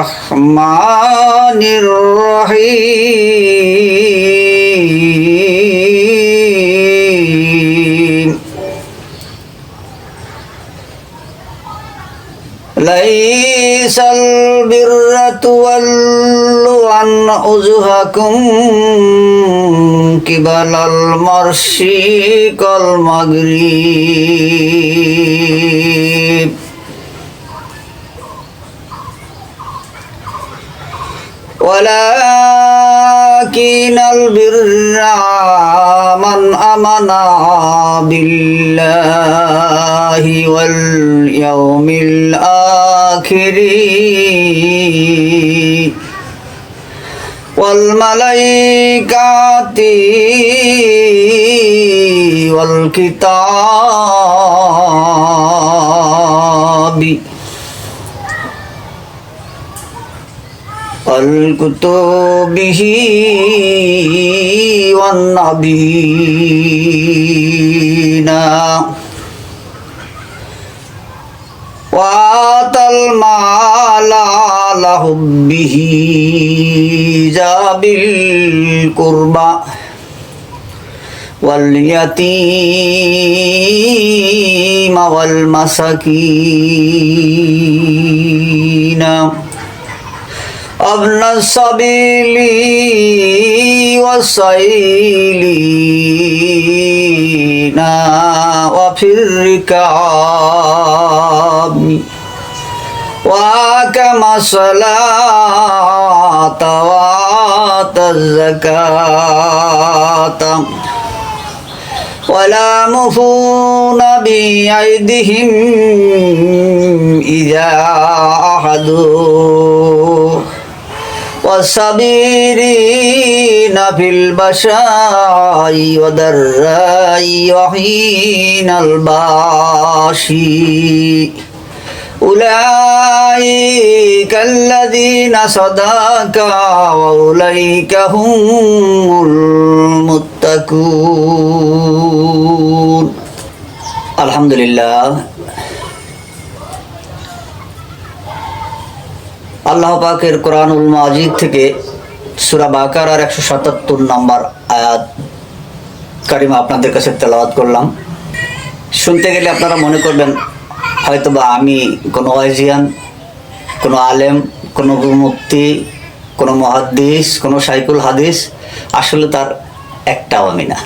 الرحمن الرحيم ليس البر تولوا عن وجوهكم قبل المشرق والمغرب ولكن البر من آمن بالله واليوم الآخر. والملائكة والكتاب والكتبه والنبيين وآتى المال على حبه ذا بالقربى واليتيم والمساكين ابن سبيلي وسيلينا وفي الركاب وأكم صلاة وآت الزكاة. ولا مفون بأيديهم إذا أحدوا والصابرين في البشاء والضراء وحين الباشي أولئك الذين صدقوا وأولئك هم المتقون الحمد আল্লাহ পাকের কোরআনুল মাজিদ থেকে সুরা বাকার আর একশো সাতাত্তর নম্বর আয়াত কারিমা আপনাদের কাছে তেলাওয়াত করলাম। শুনতে গেলে আপনারা মনে করবেন হয়তো বা আমি কোনো ওয়াইজিয়ান কোনো আলেম, কোনো মুক্তি কোনো মহাদ্দিস, কোনো সাইকুল হাদিস, আসলে তার একটাও আমি না।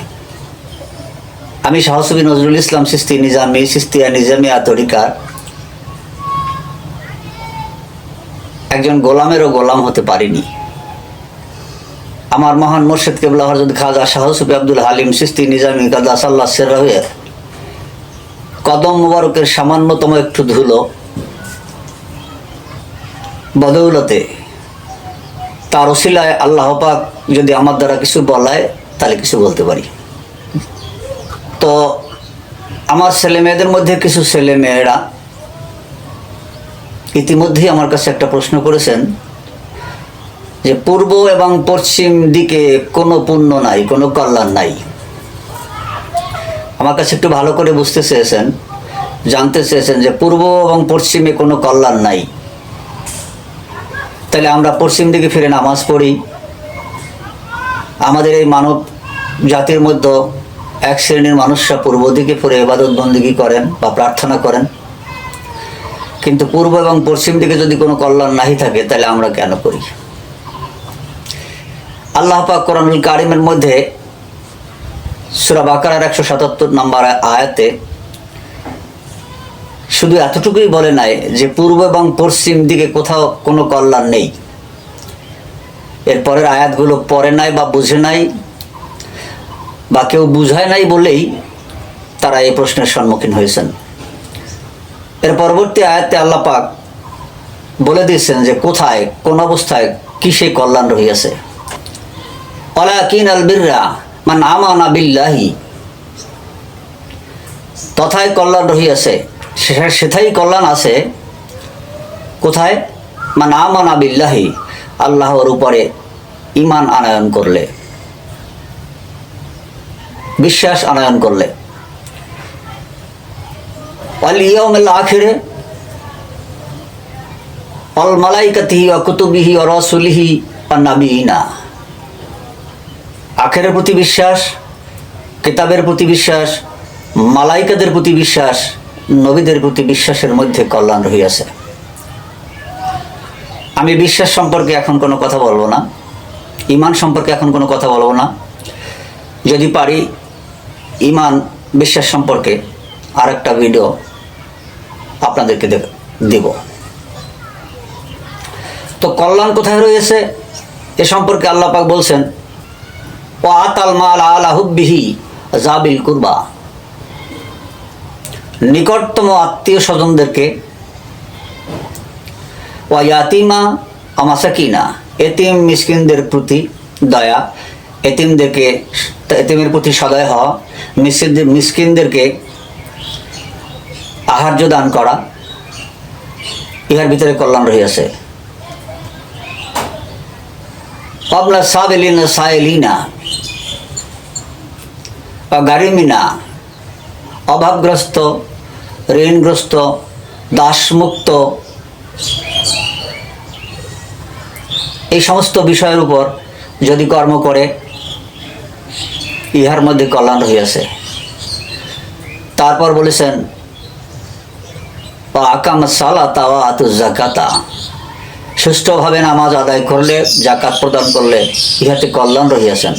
আমি সাহসবী নজরুল ইসলাম সিস্তি নিজামি, সিস্তিয়া নিজামিয়া তরিকার একজন গোলামেরও গোলাম হতে পারিনি। আমার মহান মোর্শেদ কেবলা হরজত খাজা শাহসুফি আব্দুল হালিম সিস্তি নিজামি কাদা সাল্লাহ সেরাহের কদম মুবারকের সামান্যতম একটু ধুলো বদৌলতে তার ওসিলায় আল্লাহ পাক যদি আমার দ্বারা কিছু বলায়, তাহলে কিছু বলতে পারি। তো আমার ছেলে মেয়েদের মধ্যে কিছু ছেলে মেয়েরা ইতিমধ্যেই আমার কাছে একটা প্রশ্ন করেছেন যে পূর্ব এবং পশ্চিম দিকে কোনো পুণ্য নাই, কোনো কল্যাণ নাই। আমার কাছে একটু ভালো করে বুঝতে চেয়েছেন, জানতে চেয়েছেন যে পূর্ব এবং পশ্চিমে কোনো কল্যাণ নাই। তাহলে আমরা পশ্চিম দিকে ফিরে নামাজ পড়ি। আমাদের এই মানব জাতির মধ্যে এক শ্রেণির মানুষরা পূর্ব দিকে ফিরে এবাদত বন্দিগি করেন বা প্রার্থনা করেন। কিন্তু পূর্ব এবং পশ্চিম দিকে যদি কোনো কল্যাণ নাহি থাকে, তাহলে আমরা কেন করি? আল্লাহ পাক কোরআনুল কারিমের মধ্যে সুরা বাকারার একশো সাতাত্তর নম্বর আয়াতে শুধু এতটুকুই বলে নাই যে পূর্ব এবং পশ্চিম দিকে কোথাও কোনো কল্যাণ নেই। এরপরের আয়াতগুলো পড়ে নাই বা বুঝে নাই বা কেউ বুঝায় নাই বলেই তারা এই প্রশ্নের সম্মুখীন হয়েছেন। এর পরবর্তী আয়াতে আল্লাহ পাক বলে দিয়েছেন যে কোথায়, কোন অবস্থায় কি সেই কল্যাণ রহিয়াছে। অলাকিন আল বিররা মান আমানা বিল্লাহি। তথায় কল্যাণ রহিয়াছে সেথাই কল্যাণ আছে। কোথায়? মান আমানা বিল্লাহি, আল্লাহর উপরে ইমান আনায়ন করলে। বিশ্বাস আনায়ন করলে। অল ইয়মেল আখিরে অল মালাইকাতিহি অ কুতুবিহি অ রসুলিহি নাবিনা আখেরের প্রতি বিশ্বাস কিতাবের প্রতি বিশ্বাস মালাইকাদের প্রতি বিশ্বাস নবীদের প্রতি বিশ্বাসের মধ্যে কল্যাণ রহিয়াছে। আমি বিশ্বাস সম্পর্কে এখন কোনো কথা বলব না। ইমান সম্পর্কে এখন কোনো কথা বলব না। যদি পারি ইমান বিশ্বাস সম্পর্কে আরেকটা ভিডিও আপনাদেরকে দেব তো কল্যাণ কোথায় রয়েছে? এ সম্পর্কে আল্লাহ পাক বলছেন ও আতাল মাল আলা হুব্বিহি জাবিল কুরবা। নিকটতম আত্মীয় স্বজনদেরকে, ওয়া ইয়াতিমা আমাসাকিনা এতিম মিসকিনদের প্রতি দয়া, এতিমদেরকে, এতিমের প্রতি সদয় হওয়া, মিসকিনদের, মিসকিনদেরকে আহার্য দান করা, ইহার ভিতরে কল্যাণ রহিয়াছে। পাবলা সাবেলিনা সায়েলিনা গারিমিনা অভাবগ্রস্ত, ঋণগ্রস্ত, দাসমুক্ত, এই সমস্ত বিষয়ের উপর যদি কর্ম করে, ইহার মধ্যে কল্যাণ রহিয়াছে। তারপর বলেছেন আকাম সালাতা ওয়া আতু জাকাতা সুষ্ঠুভাবে নামাজ আদায় করলে জাকাত প্রদান করলে ইহাতে কল্যাণ রহিয়াছেন।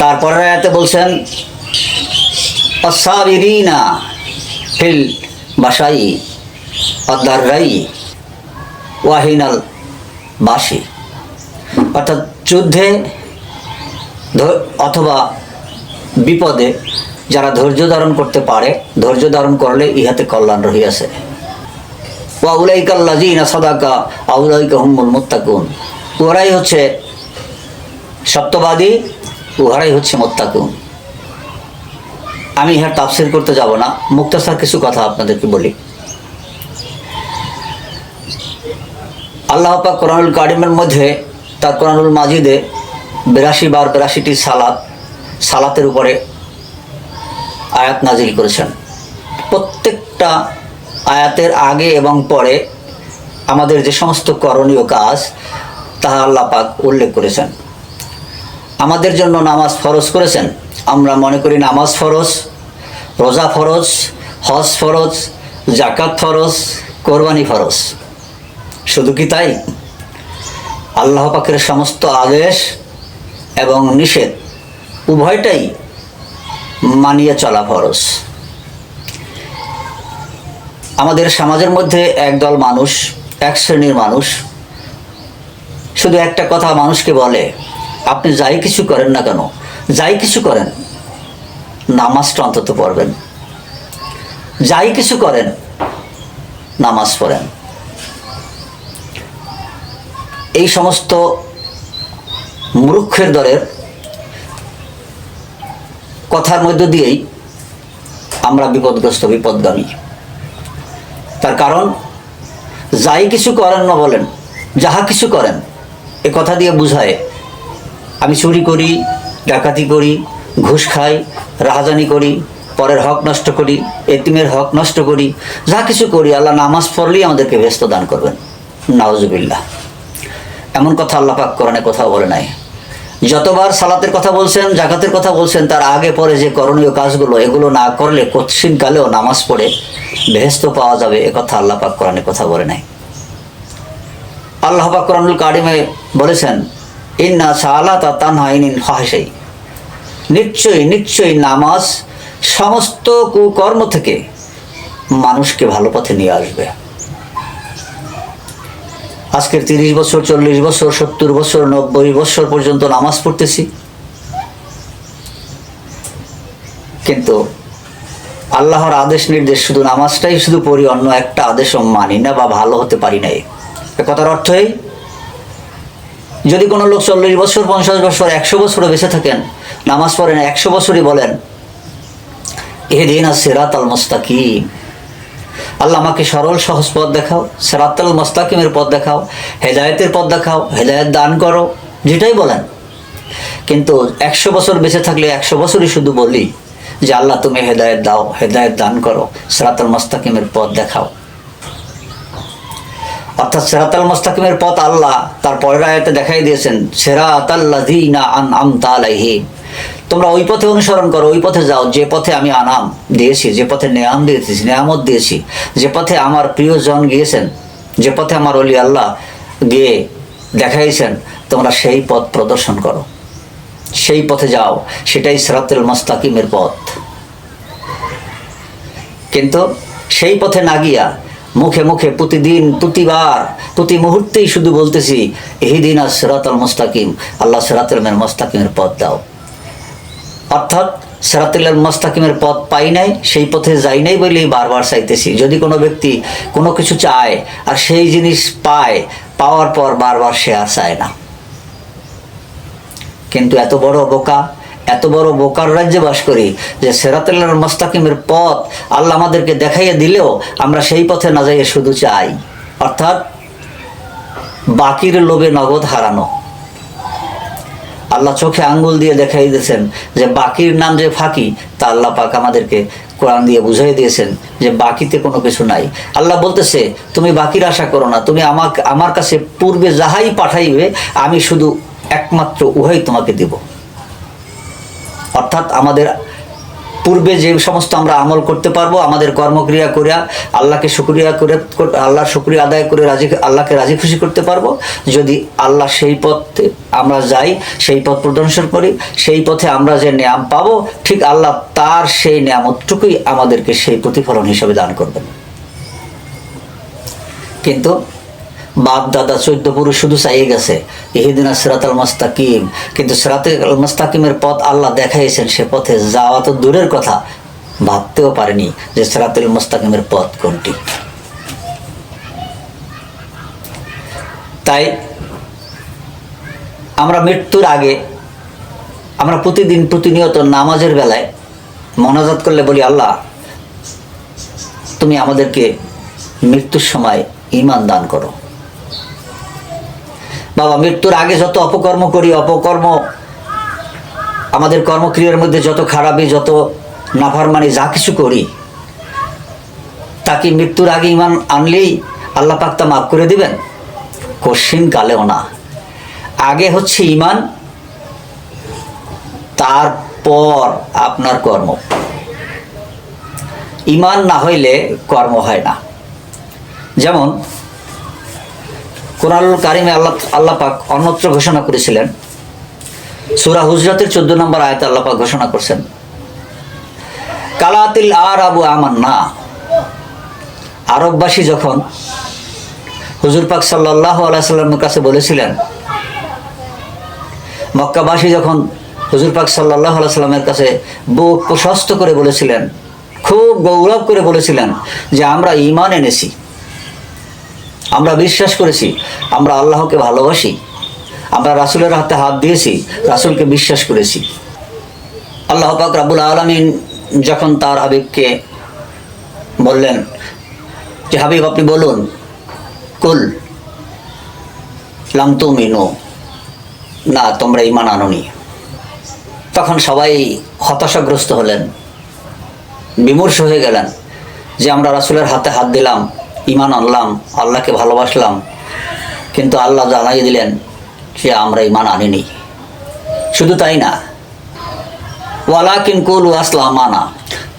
তারপরে আয়াতে বলছেন, অসাবিরিনা ফিল বাসাই অদ্দারাই ওয়াহিনাল বাসি। অর্থাৎ যুদ্ধে অথবা বিপদে যারা ধৈর্য ধারণ করতে পারে, ধৈর্য ধারণ করলে ইহাতে কল্যাণ রহিয়াছে। ওয়া উলাইকাল্লাজিনা সাদাকা আউলাইকা হুম্মুল মুত্তাকুন। ওরাই হচ্ছে সত্যবাদী, উহারাই হচ্ছে মোত্তাকুন। আমি ইহার তাফসির করতে যাব না। মুক্তাসার কিছু কথা আপনাদেরকে বলি। আল্লাহ পাক কোরআনুল কারিমের মধ্যে তার কোরআনুল মাজিদে বিরাশি বার বিরাশিটি সালাত, সালাতের উপরে আয়াত নাজিল করেছেন। প্রত্যেকটা আয়াতের আগে এবং পরে আমাদের যে সমস্ত করণীয় কাজ, তাহা আল্লাহ পাক উল্লেখ করেছেন। আমাদের জন্য নামাজ ফরজ করেছেন। আমরা মনে করি নামাজ ফরজ, রোজা ফরজ, হজ ফরজ জাকাত ফরজ, কোরবানি ফরজ। শুধু কি তাই? আল্লাহ পাকের সমস্ত আদেশ এবং নিষেধ উভয়টাই মানিয়ে চলা ফরজ। আমাদের সমাজের মধ্যে একদল মানুষ, এক শ্রেণির মানুষ, শুধু একটা কথা মানুষকে বলে, আপনি যাই কিছু করেন না কেন, যাই কিছু করেন, নামাজটা অন্তত পড়বেন। যাই কিছু করেন, নামাজ পড়েন। এই সমস্ত মূর্খের দলের কথার মধ্য দিয়েই আমরা বিপদগ্রস্ত, বিপদগামী। তার কারণ, যাই কিছু করেন না বলেন, যাহা কিছু করেন, এ কথা দিয়ে বুঝায়, আমি চুরি করি, ডাকাতি করি, ঘুষ খাই, রাহাজানি করি, পরের হক নষ্ট করি, এতিমের হক নষ্ট করি, যা কিছু করি, আল্লাহ নামাজ পড়লেই আমাদেরকে ব্যস্ত দান করবেন। নাওজুবিল্লাহ এমন কথা আল্লাহ পাক কোরআনে কোথাও বলে নাই। যতবার সালাতের কথা বলছেন, জাকাতের কথা বলছেন, তার আগে পরে যে করণীয় কাজগুলো, এগুলো না করলে কালেও নামাজ পড়ে বেহেস্ত পাওয়া যাবে, এ কথা আল্লাহ পাক কোরআনে কথা বলে নাই। আল্লাহ পাক কোরআনুল কারিমে বলেছেন, ইন্না সালাতা তানহাইনিন ফাহসাই নিশ্চয়ই নিশ্চয়ই নামাজ সমস্ত কুকর্ম থেকে মানুষকে ভালো পথে নিয়ে আসবে। আজকের তিরিশ বছর, চল্লিশ বছর, সত্তর বছর, নব্বই বছর পর্যন্ত নামাজ পড়তেছি। কিন্তু আল্লাহর আদেশ নির্দেশ শুধু নামাজটাই শুধু পড়ি, অন্য একটা আদেশ মানি না বা ভালো হতে পারি নাই। এ কথার অর্থই যদি কোনো লোক চল্লিশ বছর, পঞ্চাশ বছর, একশো বছরও বেঁচে থাকেন, নামাজ পড়েন, একশো বছরই বলেন, এদিন আর সেরাত আল মোস্তাকিম। আল্লাহ আমাকে সরল, সহজ পথ দেখাও সেরাত আল মোস্তাকিমের পথ দেখাও, হেদায়তের পথ দেখাও, হেদায়ত দান করো, যেটাই বলেন। কিন্তু একশো বছর বেঁচে থাকলে একশো বছরই শুধু বলি যে আল্লাহ তুমি হেদায়ত দাও, হেদায়ত দান করো, সেরাতাল মোস্তাকিমের পথ দেখাও। অর্থাৎ সেরাতাল মোস্তাকিমের পথ আল্লাহ তার পরের আয়াতে দেখাই দিয়েছেন, সেরাতাল্লাযীনা আনআমতা আলাইহিম। তোমরা ওই পথে অনুসরণ করো, ওই পথে যাও, যে পথে আমি আনাম দিয়েছি, যে পথে নেয়াম দিয়েছি, নেয়ামত দিয়েছি, যে পথে আমার প্রিয়জন গিয়েছেন, যে পথে আমার অলি আল্লাহ গিয়ে দেখাইছেন, তোমরা সেই পথ প্রদর্শন করো। সেই পথে যাও, সেটাই সেরাতুল মোস্তাকিমের পথ। কিন্তু সেই পথে না গিয়া মুখে মুখে প্রতিদিন, প্রতিবার, প্রতি মুহূর্তেই শুধু বলতেছি এই দিন আর সেরাতুল মোস্তাকিম, আল্লাহ সেরাতুল মোস্তাকিমের পথ দাও। অর্থাৎ সেরাতুল মোস্তাকিমের পথ পাই নাই, সেই পথে যাই নাই বলেই বারবার চাইতেছি। যদি কোনো ব্যক্তি কোনো কিছু চায় আর সেই জিনিস পায়, পাওয়ার পর বারবার সে আর চায় না। কিন্তু এত বড় বোকা, এত বড় বোকার রাজ্যে বাস করি যে সেরাতুল্লাহর মোস্তাকিমের পথ আল্লাহ আমাদেরকে দেখাইয়ে দিলেও আমরা সেই পথে না যাইয়ে শুধু চাই। অর্থাৎ বাকির লোভে নগদ হারানো। আল্লাহ চোখে আঙ্গুল দিয়ে দেখাই দিয়েছেন যে বাকির নাম যে ফাঁকি, তা আল্লাহ পাক আমাদেরকে কোরআন দিয়ে বুঝাই দিয়েছেন যে বাকিতে কোনো কিছু নাই। আল্লাহ বলতেছে, তুমি বাকির আশা করো না, তুমি আমাকে, আমার কাছে পূর্বে যাহাই পাঠাইবে, আমি শুধু একমাত্র উহাই তোমাকে দেব। অর্থাৎ আমাদের পূর্বে যে সমস্ত আমরা আমল করতে পারব, আমাদের কর্মক্রিয়া করে আল্লাহকে শুক্রিয়া করে, আল্লাহর শুক্রিয়া আদায় করে রাজি, আল্লাহকে রাজি খুশি করতে পারব। যদি আল্লাহ সেই পথে আমরা যাই, সেই পথ প্রদর্শন করি, সেই পথে আমরা যে নিয়াম পাবো, ঠিক আল্লাহ তার সেই নিয়ামতটুকুই আমাদেরকে সেই প্রতিফলন হিসেবে দান করবেন। কিন্তু বাপ, দাদা, চৈদ্দ পুরুষ শুধু চাইয়ে গেছে। ইহিদিন সিরাত আল মাস্তাকিম। কিন্তু সিরাত আল মাস্তাকিমের পথ আল্লাহ দেখাইছেন, সে পথে যাওয়া তো দূরের কথা। ভাবতেও পারেনি যে সিরাতুল মুস্তাকিমের পথ কোনটি। তাই আমরা মৃত্যুর আগে আমরা প্রতিদিন প্রতিনিয়ত নামাজের বেলায় মনাজাত করলে বলি, আল্লাহ, তুমি আমাদেরকে মৃত্যুর সময় ইমান দান করো। বাবা, মৃত্যুর আগে যত অপকর্ম করি, অপকর্ম, আমাদের কর্মক্রিয়ার মধ্যে যত খারাপই যত নাফারমানি, যা কিছু করি, তাকে মৃত্যুর আগে ইমান আনলেই আল্লাহ পাক তা মাফ করে দিবেন। কশিন কালেও না। আগে হচ্ছে ইমান, তারপর আপনার কর্ম। ইমান না হইলে কর্ম হয় না। যেমন কোরআনুল কারিমে আল্লাহ আল্লাহ পাক অন্যত্র ঘোষণা করেছিলেন। সুরা হুজরাতের চোদ্দ নম্বর আয়তে আল্লাহ পাক ঘোষণা করছেন। কালাতিল আর আবু আমান না আরববাসী যখন হুজুর পাক সাল্লাহ আলাইসাল্লামের কাছে বলেছিলেন, মক্কাবাসী যখন হুজুর পাক সাল্লাহ আলাইসাল্লামের কাছে বুক প্রশস্ত করে বলেছিলেন, খুব গৌরব করে বলেছিলেন যে আমরা ইমান এনেছি। আমরা বিশ্বাস করেছি, আমরা আল্লাহকে ভালোবাসি, আমরা রাসুলের হাতে হাত দিয়েছি, রাসুলকে বিশ্বাস করেছি। আল্লাহ পাক রাবুল আলমিন যখন তার হাবিবকে বললেন যে, হাবিব, আপনি বলুন, কুল লাম তুমিনো, না, তোমরা ইমান আননি। তখন সবাই হতাশাগ্রস্ত হলেন, বিমর্ষ হয়ে গেলেন যে, আমরা রাসুলের হাতে হাত দিলাম ইমান আনলাম, আল্লাহকে ভালোবাসলাম, কিন্তু আল্লাহ জানাই দিলেন যে আমরা ইমান আনিনি। শুধু তাই না ওয়ালা কিনকুল আসলাম আনা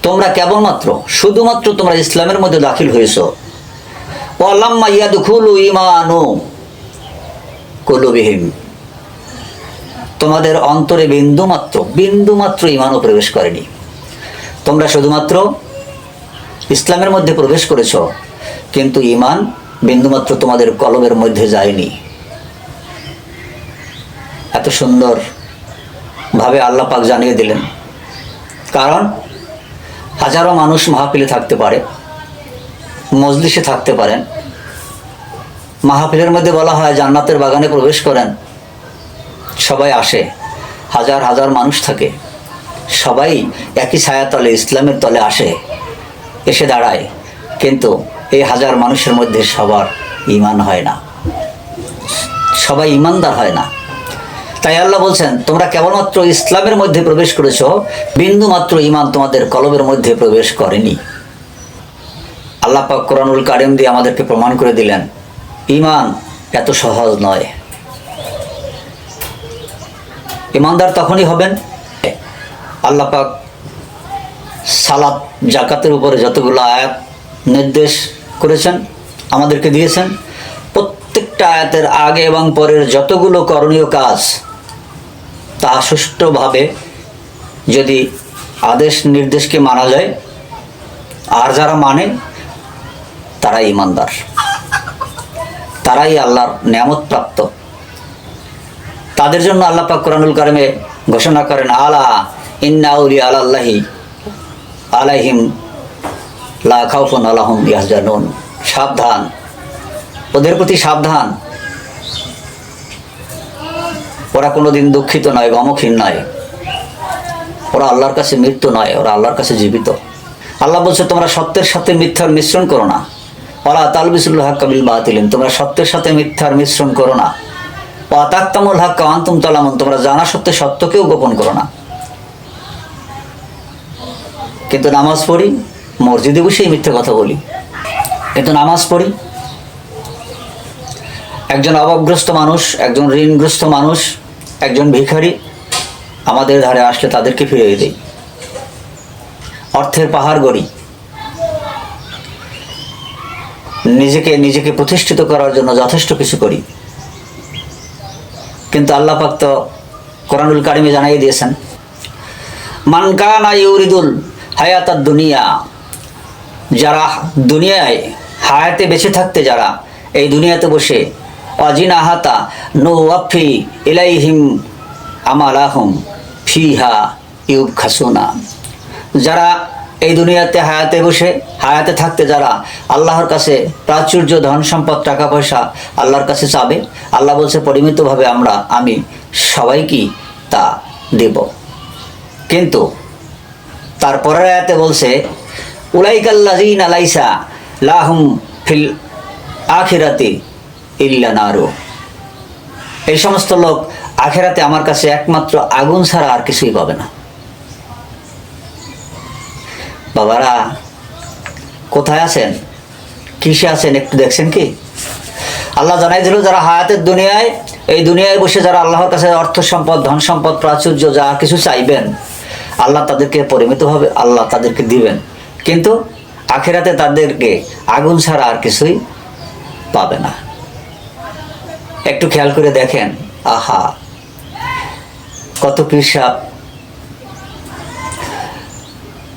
তোমরা কেবলমাত্র, শুধুমাত্র তোমরা ইসলামের মধ্যে দাখিল হয়েছ। ওয়াল্লাম্মা ইয়াদুখুলু ইমানু কুলুবিহিম, তোমাদের অন্তরে বিন্দুমাত্র বিন্দুমাত্র ইমানও প্রবেশ করেনি। তোমরা শুধুমাত্র ইসলামের মধ্যে প্রবেশ করেছ কিন্তু ইমান বিন্দুমাত্র তোমাদের কলমের মধ্যে যায়নি। এত সুন্দর ভাবে আল্লাহ পাক জানিয়ে দিলেন। কারণ হাজারো মানুষ মাহফিলে থাকতে পারে, মজলিসে থাকতে পারেন, মাহফিলের মধ্যে বলা হয় জান্নাতের বাগানে প্রবেশ করেন, সবাই আসে, হাজার হাজার মানুষ থাকে, সবাই একই ছায়াতলে, ইসলামের তলে আসে, এসে দাঁড়ায়। কিন্তু এই হাজার মানুষের মধ্যে সবার ইমান হয় না। সবাই ইমানদার হয় না। তাই আল্লাহ বলছেন, তোমরা কেবলমাত্র ইসলামের মধ্যে প্রবেশ করেছ বিন্দু মাত্র ইমান তোমাদের কলবের মধ্যে প্রবেশ করেনি। আল্লাহ পাক কোরআনুল কারিম দিয়ে আমাদেরকে প্রমাণ করে দিলেন ইমান এত সহজ নয়। ইমানদার তখনই হবেন, আল্লাহ পাক সালাত, জাকাতের উপরে যতগুলো আয়াত, নির্দেশ করেছেন, আমাদেরকে দিয়েছেন। প্রত্যেকটা আয়াতের আগে এবং পরের যতগুলো করণীয় কাজ, তা সুষ্ঠুভাবে যদি আদেশ নির্দেশকে মানা যায়, আর যারা মানে তারাই ইমানদার। তারাই আল্লাহর নিয়ামত প্রাপ্ত তাদের জন্য আল্লাহ পাক কোরআনুল কারিমে ঘোষণা করেন, আলা ইন্না উলি আল্লাহি আলাইহিম লা খাউফুন ইয়াহজানুন। সাবধান। ওদের প্রতি সাবধান। ওরা কোনোদিন দুঃখিত নয় গমক্ষীণ নয়। ওরা আল্লাহর কাছে মৃত্যু নয়, ওরা আল্লাহর কাছে জীবিত। আল্লাহ বলছে, তোমরা সত্যের সাথে মিথ্যার মিশ্রণ করো না। ওলা তালবিসুল্লাহ কাবিল বাতিলিন, তোমরা সত্যের সাথে মিথ্যার মিশ্রণ করো না। অতাক্তামুল হাক্কা কাওয়ান্তুম তালামুন, তোমরা জানা সত্ত্বে সত্যকেও গোপন করো না। কিন্তু নামাজ পড়ি মসজিদে বসেই মিথ্যে কথা বলি। কিন্তু নামাজ পড়ি। একজন অভাবগ্রস্ত মানুষ, একজন ঋণগ্রস্ত মানুষ, একজন ভিখারি আমাদের ধারে আসলে তাদেরকে ফিরিয়ে দেই। অর্থের পাহাড় গড়ি। নিজেকে নিজেকে প্রতিষ্ঠিত করার জন্য যথেষ্ট কিছু করি। কিন্তু আল্লাহ পাক তো কোরআনুল কারিমে জানাই দিয়েছেন মানকানা ইউরিদুল হায়াতার দুনিয়া যারা দুনিয়ায় হায়াতে বেঁচে থাকতে যারা, এই দুনিয়াতে বসে অজিনা হাতা নো ওয়াফি ইলাইহিম আমালাহুম ফিহা ইউব খাসুনা যারা এই দুনিয়াতে হায়াতে বসে, হায়াতে থাকতে যারা, আল্লাহর কাছে প্রাচুর্য, ধন সম্পদ, টাকা পয়সা আল্লাহর কাছে চাবে, আল্লাহ বলছে, পরিমিতভাবে আমরা, আমি সবাইকেই তা দেব। কিন্তু তারপরের আয়াতে বলছে উলাইকাল্লাজিন আলাইসা লাহুম ফিল আখিরাতে ইল্লা নারু। এই সমস্ত লোক আখেরাতে আমার কাছে একমাত্র আগুন ছাড়া আর কিছুই পাবে না। বাবারা, কোথায় আছেন? কিসে আছেন একটু দেখছেন কি? আল্লাহ জানাই দিল, যারা হায়াতের দুনিয়ায়, এই দুনিয়ায় বসে যারা আল্লাহর কাছে অর্থ সম্পদ, ধন সম্পদ, প্রাচুর্য, যা কিছু চাইবেন, আল্লাহ তাদেরকে পরিমিতভাবে, আল্লাহ তাদেরকে দিবেন। কিন্তু আখেরাতে তাদেরকে আগুন ছাড়া আর কিছুই পাবে না। একটু খেয়াল করে দেখেন, আহা, কত কৃষক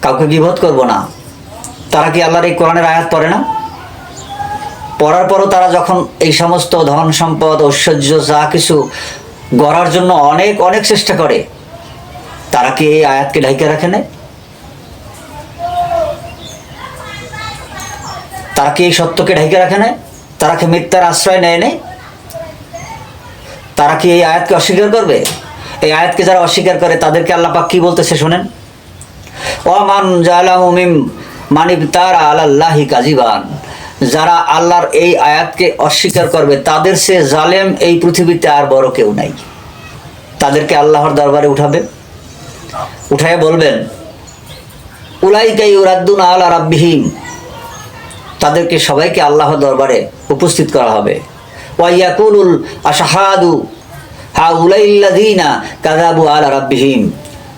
কাউকে বিবোধ করব না। তারা কি আল্লাহর এই কোরআনের আয়াত পড়ে না? পড়ার পরও তারা যখন এই সমস্ত ধন সম্পদ, ঐশ্বর্য যা কিছু গড়ার জন্য অনেক অনেক চেষ্টা করে, তারা কি এই আয়াতকে ঢাইকে রাখে না তারা কি এই সত্যকে ঢেকে রাখে না তারা কি মিথ্যার আশ্রয় নেয় নেই? তারা কি এই আয়াতকে অস্বীকার করবে? এই আয়াতকে যারা অস্বীকার করে, তাদেরকে আল্লাহ পাক কি বলতেছে শোনেন? ওয়ামান জালামুমিম মানিব তারা আলাল্লাহি কাজিবান যারা আল্লাহর এই আয়াতকে অস্বীকার করবে, তাদের সে জালেম এই পৃথিবীতে আর বড় কেউ নাই। তাদেরকে আল্লাহর দরবারে উঠাবে। উঠায় বলবেন, উলাইকাই উরাদ্দুন আলা রাব্বিহিম। তাদেরকে সবাইকে আল্লাহর দরবারে উপস্থিত করা হবে। ওয়াইয়াকুলুল আশাহাদু হা উলাইল্লাদিনা কাদাবু আলা রাব্বিহিম।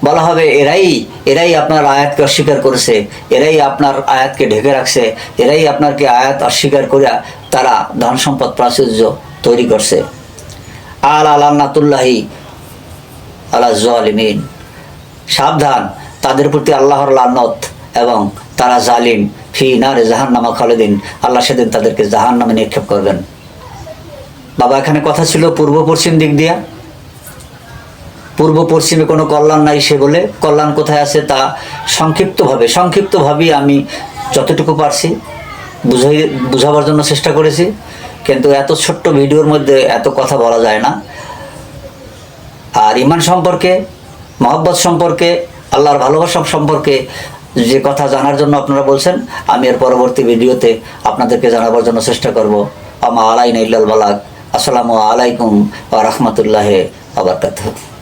বলা হবে, এরাই এরাই আপনার আয়াতকে অস্বীকার করেছে, এরাই আপনার আয়াতকে ঢেকে রাখছে, এরাই আপনারকে আয়াত অস্বীকার করে তারা ধন সম্পদ প্রাচুর্য তৈরি করছে। আল আল্লাহতুল্লাহি আল্লাহ জালিমিন। সাবধান, তাদের প্রতি আল্লাহর লানত এবং তারা জালিম। ফি নারে জাহান নামা খালেদিন। আল্লাহ সেদিন তাদেরকে জাহান নামে নিক্ষেপ করবেন। বাবা, এখানে কথা ছিল পূর্ব পশ্চিম দিক দিয়া। পূর্ব পশ্চিমে কোনো কল্যাণ নাই সে বলে। কল্যাণ কোথায় আছে তা সংক্ষিপ্তভাবে সংক্ষিপ্তভাবেই আমি যতটুকু পারছি বুঝাই বুঝাবার জন্য চেষ্টা করেছি। কিন্তু এত ছোট্ট ভিডিওর মধ্যে এত কথা বলা যায় না। আর ইমান সম্পর্কে, মহব্বত সম্পর্কে, আল্লাহর ভালোবাসা সম্পর্কে যে কথা জানার জন্য আপনারা বলছেন, আমি এর পরবর্তী ভিডিওতে আপনাদেরকে জানাবার জন্য চেষ্টা করব। আমা আলাইন ইল্লাল বালাক আসসালামু আলাইকুম ওয়া রাহমাতুল্লাহি ওয়া বারাকাতুহু।